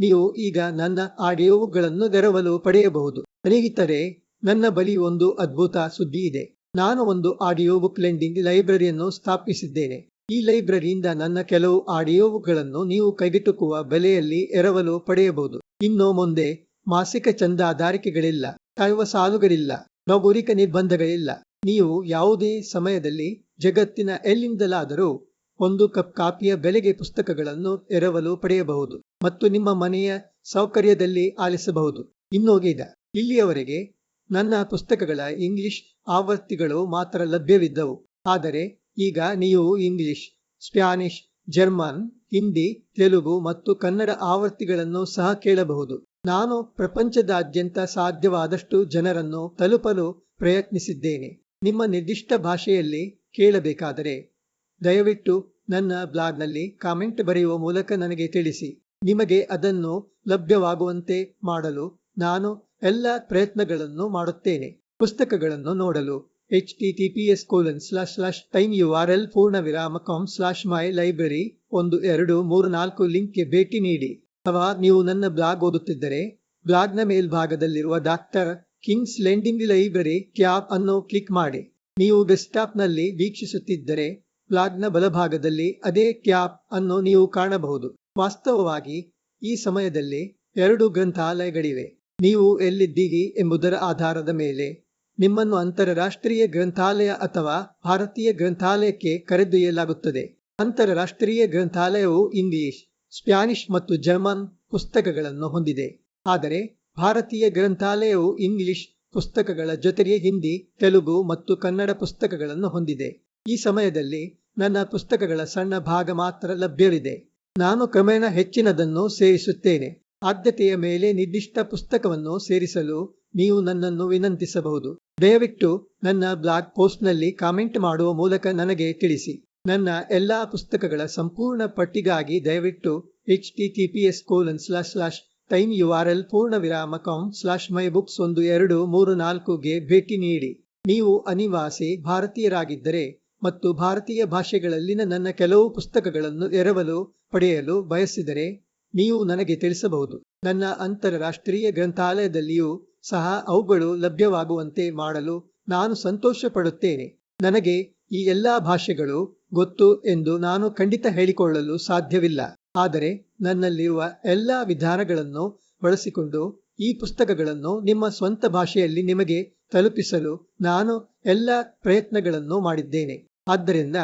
ನೀವು ಈಗ ನನ್ನ ಆಡಿಯೋಗಳನ್ನು ನೆರವಲು ಪಡೆಯಬಹುದು. ಸ್ನೇಹಿತರೆ ನನ್ನ ಬಳಿ ಒಂದು ಅದ್ಭುತ ಸುದ್ದಿ ಇದೆ. ನಾನು ಒಂದು ಆಡಿಯೋ ಬುಕ್ ಲೆಂಡಿಂಗ್ ಲೈಬ್ರರಿಯನ್ನು ಸ್ಥಾಪಿಸಿದ್ದೇನೆ. ಈ ಲೈಬ್ರರಿಯಿಂದ ನನ್ನ ಕೆಲವು ಆಡಿಯೋಗಳನ್ನು ನೀವು ಕೈಗೆಟುಕುವ ಬೆಲೆಯಲ್ಲಿ ಎರವಲು ಪಡೆಯಬಹುದು. ಇನ್ನು ಮುಂದೆ ಮಾಸಿಕ ಚಂದಾದಾರಿಕೆಗಳಿಲ್ಲ. ತಾಯುವ ಸಾಲುಗಳಿಲ್ಲ. ನೌಗುರಿಕ ನಿರ್ಬಂಧಗಳಿಲ್ಲ. ನೀವು ಯಾವುದೇ ಸಮಯದಲ್ಲಿ ಜಗತ್ತಿನ ಎಲ್ಲಿಂದಲಾದರೂ ಒಂದು ಕಪ್ ಕಾಪಿಯ ಬೆಲೆಗೆ ಪುಸ್ತಕಗಳನ್ನು ಎರವಲು ಪಡೆಯಬಹುದು. ಮತ್ತು ನಿಮ್ಮ ಮನೆಯ ಸೌಕರ್ಯದಲ್ಲಿ ಆಲಿಸಬಹುದು. ಇನ್ನೋಗಿದ ಇಲ್ಲಿಯವರೆಗೆ ನನ್ನ ಪುಸ್ತಕಗಳ ಇಂಗ್ಲಿಷ್ ಆವೃತ್ತಿಗಳು ಮಾತ್ರ ಲಭ್ಯವಿದ್ದವು. ಆದರೆ ಈಗ ನೀವು English, Spanish, German, Hindi, Telugu ಮತ್ತು ಕನ್ನಡ ಆವೃತ್ತಿಗಳನ್ನು ಸಹ ಕೇಳಬಹುದು. ನಾನು ಪ್ರಪಂಚದಾದ್ಯಂತ ಸಾಧ್ಯವಾದಷ್ಟು ಜನರನ್ನು ತಲುಪಲು ಪ್ರಯತ್ನಿಸಿದ್ದೇನೆ. ನಿಮ್ಮ ನಿರ್ದಿಷ್ಟ ಭಾಷೆಯಲ್ಲಿ ಕೇಳಬೇಕಾದರೆ ದಯವಿಟ್ಟು ನನ್ನ ಬ್ಲಾಗ್ನಲ್ಲಿ ಕಾಮೆಂಟ್ ಬರೆಯುವ ಮೂಲಕ ನನಗೆ ತಿಳಿಸಿ. ನಿಮಗೆ ಅದನ್ನು ಲಭ್ಯವಾಗುವಂತೆ ಮಾಡಲು ನಾನು ಎಲ್ಲ ಪ್ರಯತ್ನಗಳನ್ನು ಮಾಡುತ್ತೇನೆ. ಪುಸ್ತಕಗಳನ್ನು ನೋಡಲು H T T P S colon slash slash time U R L ಪೂರ್ಣ ವಿರಾಮ ಕಾಮ್ ಸ್ಲಾಶ್ ಮೈ ಲೈಬ್ರರಿ ಒಂದು ಎರಡು ಮೂರು ನಾಲ್ಕು ಲಿಂಕ್ಗೆ ಭೇಟಿ ನೀಡಿ. ಅಥವಾ ನೀವು ನನ್ನ ಬ್ಲಾಗ್ ಓದುತ್ತಿದ್ದರೆ ಬ್ಲಾಗ್ನ ಮೇಲ್ಭಾಗದಲ್ಲಿರುವ doctor Kings lending library tab ಅನ್ನು ಕ್ಲಿಕ್ ಮಾಡಿ. ನೀವು ಡೆಸ್ಕ್ಟಾಪ್ನಲ್ಲಿ ವೀಕ್ಷಿಸುತ್ತಿದ್ದರೆ ಬ್ಲಾಗ್ನ ಬಲಭಾಗದಲ್ಲಿ ಅದೇ ಕ್ಯಾಬ್ ಅನ್ನು ನೀವು ಕಾಣಬಹುದು. ವಾಸ್ತವವಾಗಿ ಈ ಸಮಯದಲ್ಲಿ ಎರಡು ಗ್ರಂಥಾಲಯಗಳಿವೆ. ನೀವು ಎಲ್ಲಿದ್ದೀರಿ ಎಂಬುದರ ಆಧಾರದ ಮೇಲೆ ನಿಮ್ಮನ್ನು ಅಂತರರಾಷ್ಟ್ರೀಯ ಗ್ರಂಥಾಲಯ ಅಥವಾ ಭಾರತೀಯ ಗ್ರಂಥಾಲಯಕ್ಕೆ ಕರೆದೊಯ್ಯಲಾಗುತ್ತದೆ. ಅಂತರರಾಷ್ಟ್ರೀಯ ಗ್ರಂಥಾಲಯವು ಇಂಗ್ಲಿಷ್, ಸ್ಪ್ಯಾನಿಷ್ ಮತ್ತು ಜರ್ಮನ್ ಪುಸ್ತಕಗಳನ್ನು ಹೊಂದಿದೆ. ಆದರೆ ಭಾರತೀಯ ಗ್ರಂಥಾಲಯವು ಇಂಗ್ಲಿಷ್ ಪುಸ್ತಕಗಳ ಜೊತೆಗೆ ಹಿಂದಿ, ತೆಲುಗು ಮತ್ತು ಕನ್ನಡ ಪುಸ್ತಕಗಳನ್ನು ಹೊಂದಿದೆ. ಈ ಸಮಯದಲ್ಲಿ ನನ್ನ ಪುಸ್ತಕಗಳ ಸಣ್ಣ ಭಾಗ ಮಾತ್ರ ಲಭ್ಯವಿದೆ. ನಾನು ಕ್ರಮೇಣ ಹೆಚ್ಚಿನದನ್ನು ಸೇರಿಸುತ್ತೇನೆ. ಆದ್ಯತೆಯ ಮೇಲೆ ನಿರ್ದಿಷ್ಟ ಪುಸ್ತಕವನ್ನು ಸೇರಿಸಲು ನೀವು ನನ್ನನ್ನು ವಿನಂತಿಸಬಹುದು. ದಯವಿಟ್ಟು ನನ್ನ ಬ್ಲಾಗ್ ಪೋಸ್ಟ್ನಲ್ಲಿ ಕಾಮೆಂಟ್ ಮಾಡುವ ಮೂಲಕ ನನಗೆ ತಿಳಿಸಿ. ನನ್ನ ಎಲ್ಲಾ ಪುಸ್ತಕಗಳ ಸಂಪೂರ್ಣ ಪಟ್ಟಿಗಾಗಿ ದಯವಿಟ್ಟು H T T P S colon slash slash time U R L ಪೂರ್ಣ ವಿರಾಮ ಕಾಮ್ ಸ್ಲಾಶ್ ಮೈ ಬುಕ್ಸ್ ಒಂದು ಎರಡು ಮೂರು ನಾಲ್ಕುಗೆ ಭೇಟಿ ನೀಡಿ. ನೀವು ಅನಿವಾಸಿ ಭಾರತೀಯರಾಗಿದ್ದರೆ ಮತ್ತು ಭಾರತೀಯ ಭಾಷೆಗಳಲ್ಲಿನ ನನ್ನ ಕೆಲವು ಪುಸ್ತಕಗಳನ್ನು ಎರವಲು, ಪಡೆಯಲು ಬಯಸಿದರೆ ನೀವು ನನಗೆ ತಿಳಿಸಬಹುದು. ನನ್ನ ಅಂತಾರಾಷ್ಟ್ರೀಯ ಗ್ರಂಥಾಲಯದಲ್ಲಿಯೂ ಸಹ ಅವುಗಳು ಲಭ್ಯವಾಗುವಂತೆ ಮಾಡಲು ನಾನು ಸಂತೋಷ ಪಡುತ್ತೇನೆ ನನಗೆ ಈ ಎಲ್ಲಾ ಭಾಷೆಗಳು ಗೊತ್ತು ಎಂದು ನಾನು ಖಂಡಿತ ಹೇಳಿಕೊಳ್ಳಲು ಸಾಧ್ಯವಿಲ್ಲ. ಆದರೆ ನನ್ನಲ್ಲಿರುವ ಎಲ್ಲ ವಿಧಾನಗಳನ್ನು ಬಳಸಿಕೊಂಡು ಈ ಪುಸ್ತಕಗಳನ್ನು ನಿಮ್ಮ ಸ್ವಂತ ಭಾಷೆಯಲ್ಲಿ ನಿಮಗೆ ತಲುಪಿಸಲು ನಾನು ಎಲ್ಲ ಪ್ರಯತ್ನಗಳನ್ನು ಮಾಡಿದ್ದೇನೆ. ಆದ್ದರಿಂದ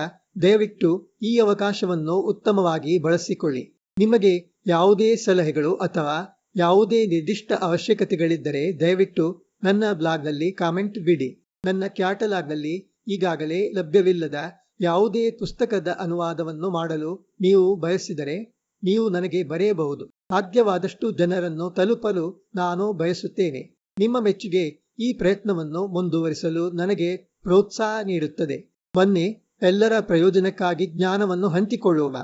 ದಯವಿಟ್ಟು ಈ ಅವಕಾಶವನ್ನು ಉತ್ತಮವಾಗಿ ಬಳಸಿಕೊಳ್ಳಿ. ನಿಮಗೆ ಯಾವುದೇ ಸಲಹೆಗಳು ಅಥವಾ ಯಾವುದೇ ನಿರ್ದಿಷ್ಟ ಅವಶ್ಯಕತೆಗಳಿದ್ದರೆ ದಯವಿಟ್ಟು ನನ್ನ ಬ್ಲಾಗ್ನಲ್ಲಿ ಕಾಮೆಂಟ್ ಬಿಡಿ. ನನ್ನ ಕ್ಯಾಟಲಾಗ್ನಲ್ಲಿ ಈಗಾಗಲೇ ಲಭ್ಯವಿಲ್ಲದ ಯಾವುದೇ ಪುಸ್ತಕದ ಅನುವಾದವನ್ನು ಮಾಡಲು ನೀವು ಬಯಸಿದರೆ ನೀವು ನನಗೆ ಬರೆಯಬಹುದು. ಸಾಧ್ಯವಾದಷ್ಟು ಜನರನ್ನು ತಲುಪಲು ನಾನು ಬಯಸುತ್ತೇನೆ. ನಿಮ್ಮ ಮೆಚ್ಚುಗೆ ಈ ಪ್ರಯತ್ನವನ್ನು ಮುಂದುವರಿಸಲು ನನಗೆ ಪ್ರೋತ್ಸಾಹ ನೀಡುತ್ತದೆ. ಬನ್ನಿ ಎಲ್ಲರ ಪ್ರಯೋಜನಕ್ಕಾಗಿ ಜ್ಞಾನವನ್ನು ಹಂಚಿಕೊಳ್ಳೋಣ.